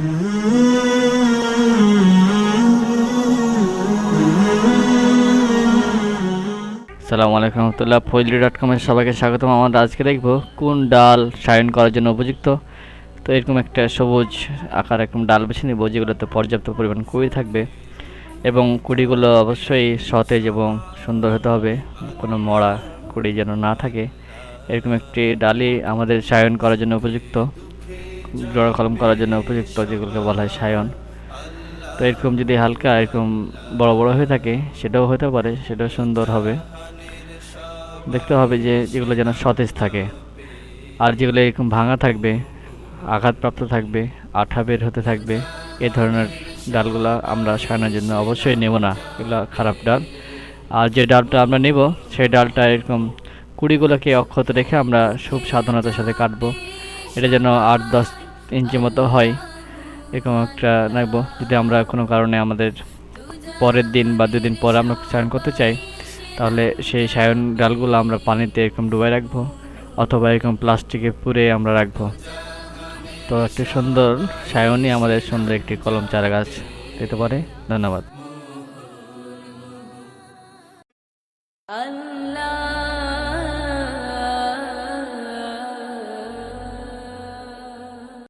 সালামু আলাইকুম রহমতুল্লাহ। ফজলি ডট কমের সবাইকে স্বাগতম। আমরা আজকে দেখব কোন ডাল সায়ন করার জন্য উপযুক্ত। তো এরকম একটা সবুজ আকার, এরকম ডাল বেছে নেব, যেগুলোতে পর্যাপ্ত পরিমাণ কুড়ি থাকবে। এবং কুড়িগুলো অবশ্যই সতেজ এবং সুন্দর হতে হবে। কোনো মরা কুড়ি যেন না থাকে। এরকম একটি ডালই আমাদের সায়ন করার জন্য উপযুক্ত। জোড়া কলম করার জন্য উপযুক্ত যেগুলোকে বলা হয় সায়ন। তো এরকম যদি হালকা, এরকম বড় বড় হয়ে থাকে, সেটাও হতে পারে, সেটাও সুন্দর হবে। দেখতে হবে যে যেগুলো যেন সতেজ থাকে। আর যেগুলো এরকম ভাঙা থাকবে, আঘাতপ্রাপ্ত থাকবে, আঠা বের হতে থাকবে, এ ধরনের ডালগুলো আমরা সারানোর জন্য অবশ্যই নেব না। এগুলো খারাপ ডাল। আর যে ডালটা আমরা নেব, সেই ডালটা এরকম কুড়িগুলোকে অক্ষত রেখে আমরা খুব সাবধানতার সাথে কাটবো। এটা যেন আট, দশ ইঞ্চি মতো হয়, এরকম একটা রাখব যদি আমরা কোনো কারণে আমাদের পরের দিন বা দুদিন পরে আমরা সায়ন করতে চাই, তাহলে সেই সায়ন ডালগুলো আমরা পানিতে এরকম ডুবাই রাখব, অথবা এরকম প্লাস্টিকে পুরে আমরা রাখব। তো একটি সুন্দর সায়নই আমাদের সুন্দর একটি কলম চারা গাছ দিতে পারে। ধন্যবাদ। আল্লাহ